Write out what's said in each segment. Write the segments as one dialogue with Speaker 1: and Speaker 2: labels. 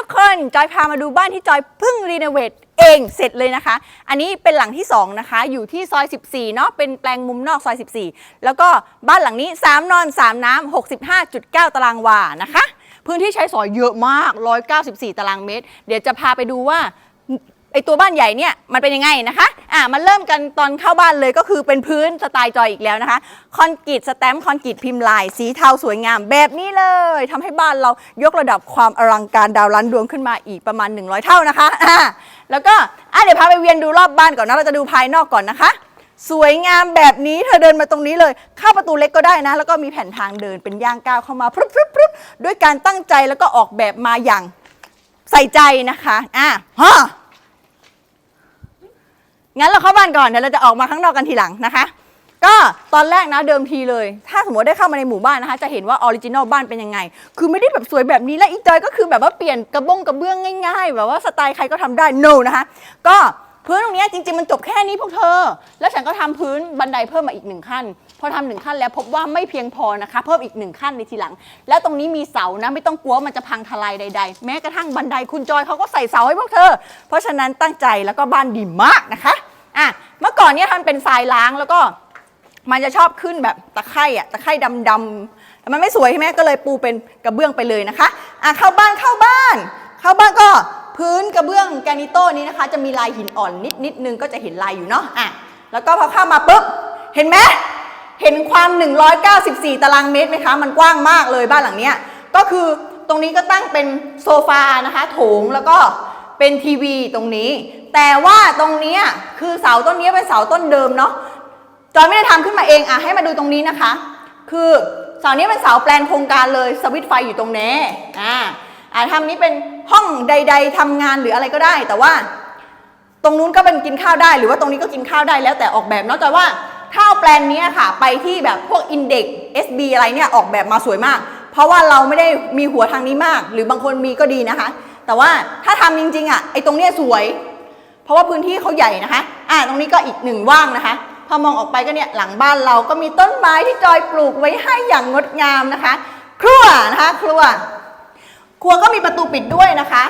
Speaker 1: ทุกคนจอยพามาดูบ้านที่จอยเพิ่งรีโนเวทเองเสร็จเลยนะคะ อันนี้เป็นหลังที่ 2 นะคะ อยู่ที่ซอย 14 เนาะเป็นแปลงมุมนอกซอย 14 แล้วก็บ้านหลังนี้ 3 นอน 3 น้ำ65.9 ตารางวานะคะ พื้นที่ใช้สอยเยอะมาก 194 ตารางเมตร เดี๋ยวจะพาไปดูว่า ไอตัวบ้านใหญ่เนี่ยมันเป็นยังไงนะคะอะมันเริ่มกันตอนเข้าบ้านเลยก็คือเป็นพื้นสไตล์จอยอีกแล้วนะคะคอนกรีตสแตมป์คอนกรีตพิมพ์ลาย สีเทาสวยงามแบบนี้เลยทำให้บ้านเรายกระดับความอลังการดาวล้านดวงขึ้นมาอีกประมาณ 100 เท่านะคะอะแล้วก็อะเดี๋ยวพาไปเวียนดูรอบบ้านก่อนนะเราจะดูภายนอกก่อนนะคะ สวยงามแบบนี้เธอเดินมาตรงนี้เลย เข้าประตูเล็กก็ได้นะ แล้วก็มีแผ่นทางเดินเป็นย่างก้าวเข้ามาพรึบพรึบพรึบด้วยการตั้งใจแล้วก็ออกแบบมาอย่างใส่ใจนะคะอะฮะ งั้นเราเข้าบ้านก่อนเดี๋ยวเราจะออกมาข้างนอกกันทีหลังนะคะ ก็ตอนแรกนะเดิมทีเลย ถ้าสมมติได้เข้ามาในหมู่บ้านนะคะ จะเห็นว่าออริจินอลบ้านเป็นยังไง คือไม่ได้แบบสวยแบบนี้และอีจอยก็คือแบบว่าเปลี่ยนกระบงกระเบื้องง่าย ๆ แบบว่าสไตล์ใครก็ทำได้ no นะคะ ก็ พื้นตรงนี้จริงๆมันจบแค่นี้พวกเธอ แล้วฉันก็ทำพื้นบันไดเพิ่มมาอีกหนึ่งขั้น พอทำหนึ่งขั้นแล้วพบว่าไม่เพียงพอนะคะ เพิ่มอีกหนึ่งขั้นในทีหลัง แล้วตรงนี้มีเสานะไม่ต้องกลัวว่ามันจะพังทลายใด ๆ แม้กระทั่งบันไดคุณจอยเขาก็ใส่เสาให้พวกเธอ เพราะฉะนั้นตั้งใจแล้วก็บ้านดีมากนะคะอะเมื่อก่อนเนี่ยทำเป็นทรายล้างแล้วก็มันจะชอบขึ้นแบบตะไคร่อะตะไคร่ดำๆแต่มันไม่สวยใช่ไหมก็เลยปูเป็นกระเบื้องไปเลยนะคะอะเข้าบ้านเข้าบ้าน เข้าบ้านก็ พื้นกระเบื้องแกนิโต้นี้นะคะ จะมีลายหินอ่อนนิดนิดนึงก็จะเห็นลายอยู่เนาะอะแล้วก็พอเข้ามาปุ๊บ เห็นไหมเห็นความ 194 ตารางเมตรไหมคะ มันกว้างมากเลยบ้านหลังเนี้ยก็คือตรงนี้ก็ตั้งเป็นโซฟานะคะโถงแล้วก็เป็นทีวีตรงนี้ แต่ว่าตรงเนี้ยคือเสาต้นนี้เป็นเสาต้นเดิมเนาะจอยไม่ได้ทำขึ้นมาเองอะให้มาดูตรงนี้นะคะ คือเสานี้เป็นเสาแปลนโครงการเลยสวิตไฟอยู่ตรงนี้อ่า อ่าทำนี้เป็นห้องใด ๆทำงานหรืออะไรก็ได้ แต่ว่า ตรงนู้นก็เป็นกินข้าวได้ หรือว่าตรงนี้ก็กินข้าวได้แล้วแต่ออกแบบนาะจอยว่าถ้าเอาแปลนนี้ค่ะ ไปที่แบบพวก Index SB อะไรเนี่ยออกแบบมาสวยมาก เพราะว่าเราไม่ได้มีหัวทางนี้มาก หรือบางคนมีก็ดีนะคะ แต่ว่าถ้าทำจริงๆอะไอ้ตรงเนี้ยสวย เพราะว่าพื้นที่เขาใหญ่นะคะ อ่าตรงนี้ก็อีกหนึ่งว่างนะคะพอมองออกไปก็เนี่ยหลังบ้านเราก็มีต้นไม้ที่จอยปลูกไว้ให้อย่างงดงามนะคะ ครัวนะคะ ครัว ครัวก็มีประตูปิดด้วยนะคะ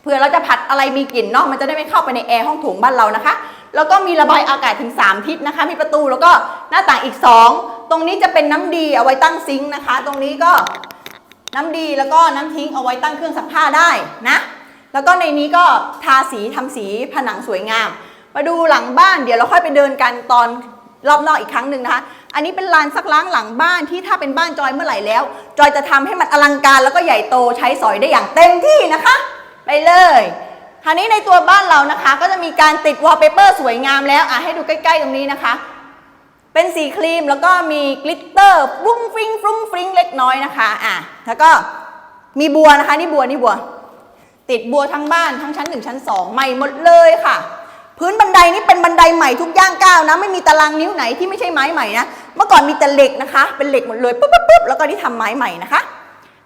Speaker 1: เผื่อเราจะผัดอะไรมีกลิ่นเนาะมันจะได้ไม่เข้าไปในแอร์ห้องโถงบ้านเรานะคะ แล้วก็มีระบายอากาศถึง 3 ทิศนะคะ มีประตูแล้วก็หน้าต่างอีก 2 ตรงนี้จะเป็นน้ำดีเอาไว้ตั้งซิงค์นะคะ ตรงนี้ก็น้ำดีแล้วก็น้ำทิ้งเอาไว้ตั้งเครื่องซักผ้าได้นะแล้วก็ในนี้ก็ทาสีทำสีผนังสวยงาม มาดูหลังบ้านเดี๋ยวเราค่อยไปเดินกันตอนรอบนอกอีกครั้งหนึ่งนะคะ อันนี้เป็นลานซักล้างหลังบ้านที่ถ้าเป็นบ้านจอยเมื่อไหร่แล้ว จอยจะทำให้มันอลังการแล้วก็ใหญ่โตใช้สอยได้อย่างเต็มที่นะคะ ไปเลยคราวนี้ในตัวบ้านเรานะคะ ก็จะมีการติดวอลเปเปอร์สวยงามแล้วอะให้ดูใกล้ๆตรงนี้นะคะ เป็นสีครีมแล้วก็มีกลิตเตอร์ฟรุ้งฟริ้งฟรุ้งฟริ้งเล็กน้อยนะคะอะแล้วก็มีบัวนะคะนี่บัวนี่บัว ติดบัวทั้งบ้านทั้งชั้นหนึ่งชั้นสองใหม่หมดเลยค่ะ พื้นบันไดนี่เป็นบันไดใหม่ทุกย่างก้าวนะ ไม่มีตารางนิ้วไหนที่ไม่ใช่ไม้ใหม่นะ เมื่อก่อนมีแต่เหล็กนะคะ เป็นเหล็กหมดเลยปุ๊บปุ๊บปุ๊บแล้วก็ที่ทำไม้ใหม่นะคะ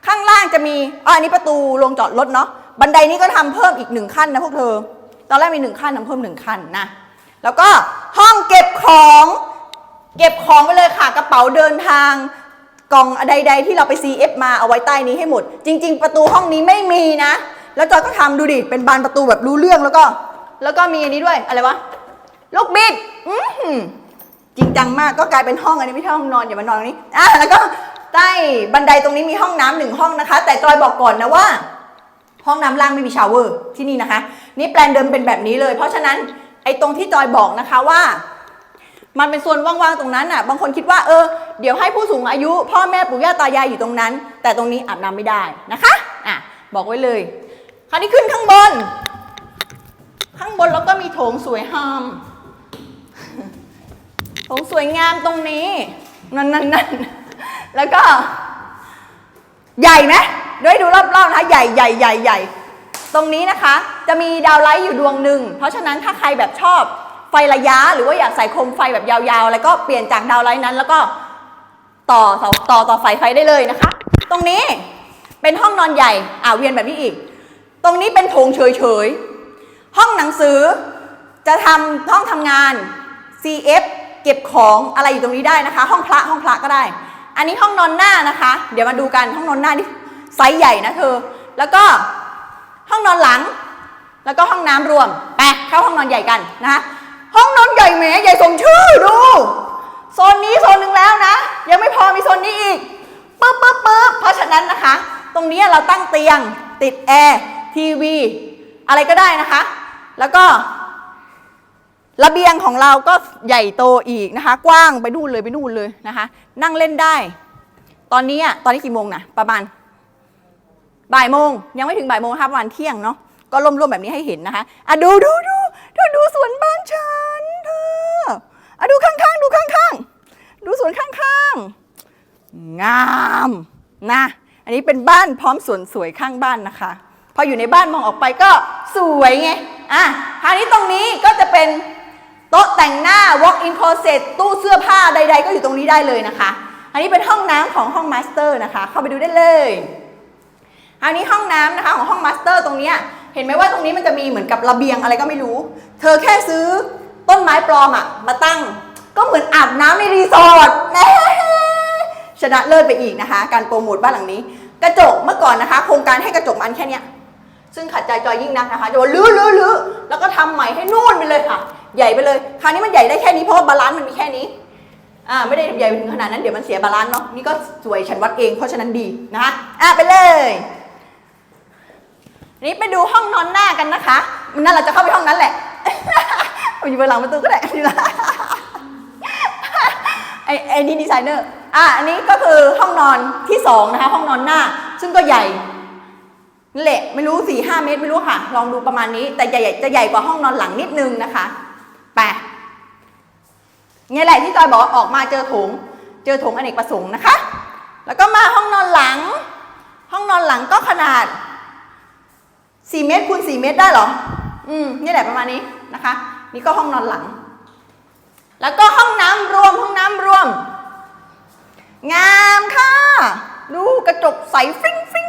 Speaker 1: ข้างล่างจะมีอ๋ออันนี้ประตูลงจอดรถเนาะบันไดนี้ก็ทำเพิ่มอีกหนึ่งขั้นนะพวกเธอ ตอนแรกมีหนึ่งขั้นทำเพิ่มหนึ่งขั้นนะแล้วก็ห้องเก็บของเก็บของไปเลยค่ะกระเป๋าเดินทางกล่องใดๆที่เราไป CF มาเอาไว้ใต้นี้ให้หมด จริง ๆ ประตูห้องนี้ไม่มีนะ แล้วจอยก็ทำดูดิเป็นบานประตูแบบรู้เรื่องแล้วก็ แล้วก็มีอันนี้ด้วยอะไรวะ ลูกบิดอือหือจริงจังมากก็กลายเป็นห้องอันนี้ไม่ใช่ห้องนอนอย่ามานอนตรงนี้อะแล้วก็ใต้บันไดตรงนี้มีห้องน้ำหนึ่งห้องนะคะ แต่จอยบอกก่อนนะว่า ห้องน้ำล่างไม่มีชาวเวอร์ที่นี่นะคะ นี่แปลนเดิมเป็นแบบนี้เลย เพราะฉะนั้นไอ้ตรงที่จอยบอกนะคะว่า มันเป็นส่วนว่างๆตรงนั้นอะ บางคนคิดว่าเออเดี๋ยวให้ผู้สูงอายุ พ่อแม่ปู่ย่าตายายอยู่ตรงนั้น แต่ตรงนี้อาบน้ำไม่ได้นะคะอะบอกไว้เลย คราวนี้ขึ้นข้างบน ข้างบนแล้วก็มีโถงสวยงามโถงสวยงามตรงนี้ นั่นนั่นนั่นแล้วก็ ใหญ่ไหมด้วยดูรอบๆนะคะใหญ่ใหญ่ใหญ่ใหญ่ตรงนี้นะคะ จะมีดาวไลท์อยู่ดวงหนึ่ง เพราะฉะนั้นถ้าใครแบบชอบไฟระยะ หรือว่าอยากใส่โคมไฟแบบยาวๆ แล้วก็เปลี่ยนจากดาวไลท์นั้น แล้วก็ต่อเสาต่อต่อสายไฟได้เลยนะคะ ตรงนี้เป็นห้องนอนใหญ่อ่าเวียนแบบนี้อีก ตรงนี้เป็นโถงเฉยๆ ห้องหนังสือจะทำห้องทำงาน CF เก็บของอะไรอยู่ตรงนี้ได้นะคะ ห้องพระห้องพระก็ได้ อันนี้ห้องนอนหน้านะคะ เดี๋ยวมาดูกันห้องนอนหน้านี่ไซส์ใหญ่นะเธอ แล้วก็ห้องนอนหลัง แล้วก็ห้องน้ำรวมไปเข้าห้องนอนใหญ่กันนะคะห้องนอนใหญ่แหมใหญ่สมชื่อดูโซนนี้โซนหนึ่งแล้วนะ ยังไม่พอมีโซนนี้อีกปึ๊บปึ๊บปึ๊บเพราะฉะนั้นนะคะ ตรงนี้เราตั้งเตียงติดแอร์ทีวี อะไรก็ได้นะคะ แล้วก็ระเบียงของเราก็ใหญ่โตอีกนะคะ กว้างไปนู่นเลยไปนู่นเลยนะคะ นั่งเล่นได้ ตอนนี้ตอนนี้กี่โมงนะประมาณบ่ายโมง ยังไม่ถึงบ่ายโมงค่ะประมาณเที่ยงเนาะก็ร่มๆแบบนี้ให้เห็นนะคะอะดูดูดูเธอดูสวนบ้านฉันเธออะดูข้างๆ ดูข้างๆ ดูสวนข้างๆ งามนะ อันนี้เป็นบ้านพร้อมสวนสวยข้างบ้านนะคะ พออยู่ในบ้านมองออกไปก็สวยไง อะคราวนี้ตรงนี้ก็จะเป็นโต๊ะแต่งหน้า walk in closet ตู้เสื้อผ้าใด ๆ ก็อยู่ตรงนี้ได้เลยนะคะ อันนี้เป็นห้องน้ำของห้องมาสเตอร์นะคะ เข้าไปดูได้เลยอันนี้ห้องน้ำนะคะของห้องมาสเตอร์ตรงเนี้ยเห็นไหมว่าตรงนี้มันจะมีเหมือนกับระเบียงอะไรก็ไม่รู้ เธอแค่ซื้อต้นไม้ปลอมอะมาตั้ง ก็เหมือนอาบน้ำในรีสอร์ทน่ชนะเลิศไปอีกนะคะ การโปรโมทบ้านหลังนี้ กระจกเมื่อก่อนนะคะ โครงการให้กระจกมันแค่เนี้ย ซึ่งขัดใจจอยยิ่งนักนะคะจะว่าลื้อลื้อลื้อแล้วก็ทำใหม่ให้นู่นไปเลยค่ะ ใหญ่ไปเลย คราวนี้มันใหญ่ได้แค่นี้เพราะว่าบาลานซ์มันมีแค่นี้อ่าไม่ได้ใหญ่ไปถึงขนาดนั้นเดี๋ยวมันเสียบาลานซ์เนาะนี่ก็สวยฉันวัดเองเพราะฉะนั้นดีนะคะอะไปเลยนี้ไปดูห้องนอนหน้ากันนะคะมันนั่นเราจะเข้าไปห้องนั้นแหละอยู่บนหลังประตูก็ได้ไอ้ไอ้นี่ดีไซเนอร์อะอันนี้ก็คือห้องนอนที่สองนะคะห้องนอนหน้า ซึ่งก็ใหญ่ นั่นแหละไม่รู้สี่ห้าเมตรไม่รู้ค่ะ ลองดูประมาณนี้ แต่ใหญ่จะใหญ่กว่าห้องนอนหลังนิดนึงนะคะไปเนี่ยแหละที่จอยบอกออกมาเจอโถงเจอโถงอเนกประสงค์นะคะ แล้วก็มาห้องนอนหลัง ห้องนอนหลังก็ขนาด4เมตรคูณ4เมตรได้หรอ อืมนี่แหละประมาณนี้นะคะ นี่ก็ห้องนอนหลัง แล้วก็ห้องน้ำรวมห้องน้ำรวม งามค่ะ ดูกระจกใสฟิ้งฟริ้งฟริ้ง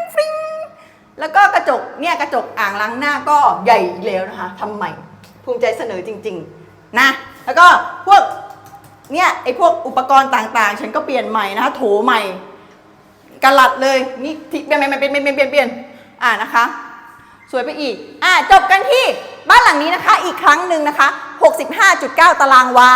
Speaker 1: แล้วก็กระจกเนี่ยกระจกอ่างล้างหน้าก็ใหญ่อีกแล้วนะคะทำใหม่ภูมิใจเสนอจริง ๆนะ แล้วก็พวกเนี่ยไอ้พวกอุปกรณ์ต่างๆ ฉันก็เปลี่ยนใหม่นะคะโถใหม่กระลัดเลยนี่เปลี่ยนเปลี่เปลี่ยนเปลี่ยนเปลี่ยนเปลี่ยนอ่านะคะ สวยไปอีกอ่าจบกันที่บ้านหลังนี้นะคะ อีกครั้งหนึ่งนะคะ 65.9 ตารางวา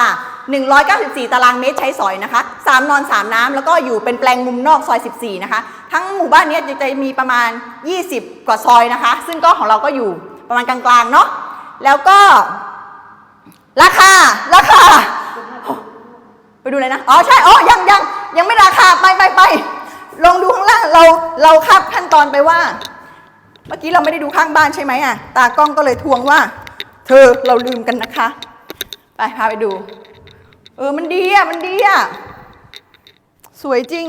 Speaker 1: 194 ตารางเมตรใช้สอยนะคะ 3 นอน 3 น้ำแล้วก็อยู่เป็นแปลงมุมนอกซอย 14 นะคะ ทั้งหมู่บ้านนี้จะมีประมาณ 20 กว่าซอยนะคะ ซึ่งก็ของเราก็อยู่ประมาณกลางๆ เนาะแล้วก็ ราคา ราคา ไปดูเลยนะ อ๋อ ใช่ อ๋อ ยังยังยังไม่ราคา ไปไปไปลองดูข้างล่าง เรา เราคับขั้นตอนไปว่า เมื่อกี้เราไม่ได้ดูข้างบ้านใช่ไหมอะ ตากล้องก็เลยทวงว่า เธอ เราลืมกันนะคะ ไป พาไปดู ออมันดีอะ มันดีอะ สวยจริง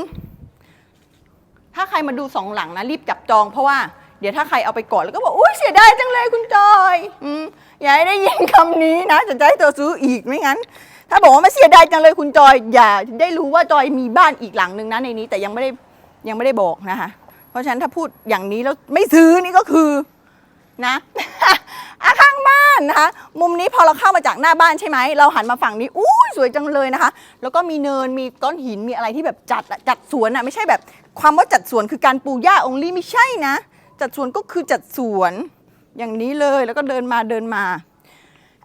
Speaker 1: ถ้าใครมาดูสองหลังนะ รีบจับจองเพราะว่าเดี๋ยวถ้าใครเอาไปก่อนแล้วก็บอกอุ้ยเสียดายจังเลยคุณจอยอืมอย่าให้ได้ยินคำนี้นะจะจะให้เธอซื้ออีกไม่งั้น ถ้าบอกว่าไม่เสียดายจังเลยคุณจอย อย่าได้รู้ว่าจอยมีบ้านอีกหลังหนึ่งนะในนี้ แต่ยังไม่ได้ยังไม่ได้บอกนะคะ เพราะฉะนั้นถ้าพูดอย่างนี้แล้วไม่ซื้อนี่ก็คือนะ ข้างบ้านนะคะ มุมนี้พอเราเข้ามาจากหน้าบ้านใช่ไหม เราหันมาฝั่งนี้อู้สวยจังเลยนะคะ แล้วก็มีเนินมีก้อนหินมีอะไรที่แบบจัดอะจัดสวนอะไม่ใช่แบบความว่าจัดสวนคือการปลูกหญ้าองลี่ไม่ใช่นะ จัดสวนก็คือจัดสวนอย่างนี้เลยแล้วก็เดินมาเดินมา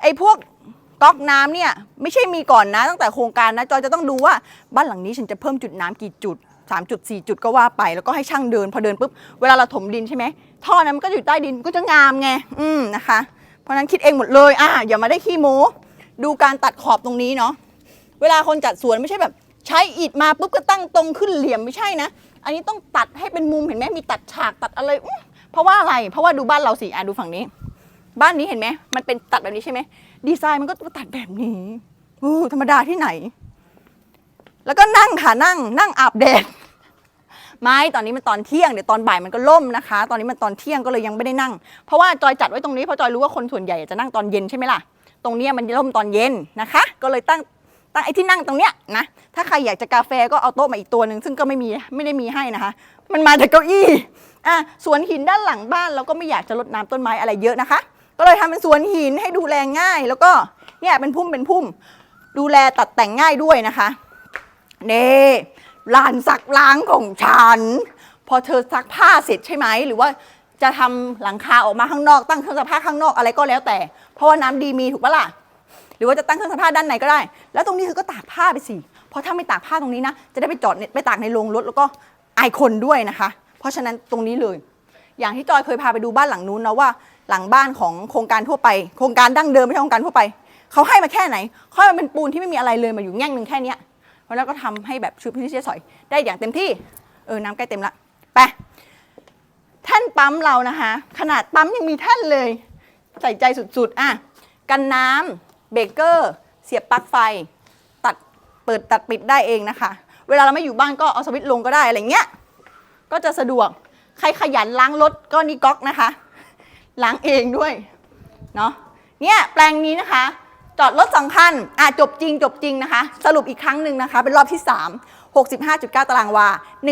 Speaker 1: ไอ้พวกก๊อกน้ำเนี่ยไม่ใช่มีก่อนนะตั้งแต่โครงการนะจอยจะต้องดูว่าบ้านหลังนี้ฉันจะเพิ่มจุดน้ำกี่จุด3จุด4จุดก็ว่าไป แล้วก็ให้ช่างเดิน พอเดินปุ๊บ เวลาเราถมดินใช่ไหมท่อนั้นมันก็อยู่ใต้ดินก็จะงามไง อืมนะคะ เพราะนั้นคิดเองหมดเลยอะอย่ามาได้ขี้โม้ ดูการตัดขอบตรงนี้เนาะเวลาคนจัดสวนไม่ใช่แบบ ใช้อิฐมาปุ๊บก็ตั้งตรงขึ้นเหลี่ยมไม่ใช่นะ อันนี้ต้องตัดให้เป็นมุมเห็นไหมมีตัดฉากตัดอะไรเพราะว่าอะไร เพราะว่าดูบ้านเราสิอะดูฝั่งนี้ บ้านนี้เห็นไหมมันเป็นตัดแบบนี้ใช่ไหมดีไซน์มันก็ตัดแบบนี้อู้ธรรมดาที่ไหน แล้วก็นั่งค่ะนั่งนั่งอาบแดด ไม่ตอนนี้มันตอนเที่ยงเดี๋ยวตอนบ่ายมันก็ล่มนะคะ ตอนนี้มันตอนเที่ยงก็เลยยังไม่ได้นั่ง เพราะว่าจอยจัดไว้ตรงนี้เพราะจอยรู้ว่าคนส่วนใหญ่จะนั่งตอนเย็นใช่ไหมล่ะ ตรงเนี้ยมันล่มตอนเย็นนะคะ ก็เลยตั้งตั้งไอ้ที่นั่งตรงเนี้ยนะ ถ้าใครอยากจะกาแฟก็เอาโต๊ะมาอีกตัวหนึ่งซึ่งก็ไม่มีไม่ได้มีให้นะคะ มันมาจากเก้าอี้อะสวนหินด้านหลังบ้านเราก็ไม่อยากจะรดน้ำต้นไม้อะไรเยอะนะคะ ก็เลยทำเป็นสวนหินให้ดูแลง่าย แล้วก็เนี่ยเป็นพุ่มเป็นพุ่ม ดูแลตัดแต่งง่ายด้วยนะคะเน่ ลานซักล้างของฉัน พอเธอซักผ้าเสร็จใช่ไหม หรือว่าจะทำหลังคาออกมาข้างนอก ตั้งเครื่องซักผ้าข้างนอกอะไรก็แล้วแต่ เพราะว่าน้ำดีมีถูกปะล่ะ หรือว่าจะตั้งเครื่องซักผ้าด้านในก็ได้ แล้วตรงนี้คือก็ตากผ้าไปสิ เพราะถ้าไม่ตากผ้าตรงนี้นะ จะได้ไปจอดในไปตากในโรงรถแล้วก็อายคนด้วยนะคะ เพราะฉะนั้นตรงนี้เลย อย่างที่จอยเคยพาไปดูบ้านหลังนู้นนะว่า หลังบ้านของโครงการทั่วไป โครงการดั้งเดิมไม่ใช่โครงการทั่วไป เขาให้มาแค่ไหนเขาให้มันเป็นปูนที่ไม่มีอะไรเลยมาอยู่แง่งหนึ่งแค่เนี้ย เพราะฉะนั้นก็ทำให้แบบชุดพิเศษสอย ได้อย่างเต็มที่ เออ น้ำใกล้เต็มละไปแท่นปั๊มเรานะคะ ขนาดปั๊มยังมีแท่นเลย ใส่ใจสุดๆ อะ กันน้ำเบเกอร์ เสียบปลั๊กไฟ ตัด เปิดตัดปิดได้เองนะคะ เวลาเราไม่อยู่บ้านก็เอาสวิตช์ลงก็ได้อะไรเงี้ย ก็จะสะดวก ใครขยันล้างรถก็นี่ก๊อกนะคะ ล้างเองด้วย เนาะ เนี่ยแปลงนี้นะคะ จอดรถสองคันอะจบจริงจบจริงนะคะ สรุปอีกครั้งหนึ่งนะคะ เป็นรอบที่ 3 65.9 ตารางวา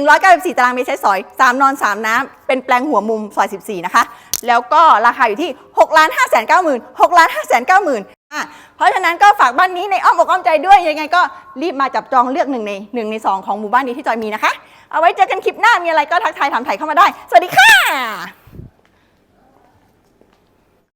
Speaker 1: 194 ตารางเมตรใช้สอย 3 นอน 3 น้ำ เป็นแปลงหัวมุมซอย 14 นะคะ แล้วก็ราคาอยู่ที่6ล้าน5 9 0 0 0 0 6ล้าน5 9 0 0 0 0อะเพราะฉะนั้นก็ฝากบ้านนี้ในอ้อมอกอ้อมใจด้วย ยังไงก็รีบมาจับจองเลือกหนึ่งในหนึ่งในสองของหมู่บ้านนี้ที่จอยมีนะคะ เอาไว้เจอกันคลิปหน้ามีอะไรก็ทักทายถามไถ่เข้ามาได้ สวัสดีค่ะ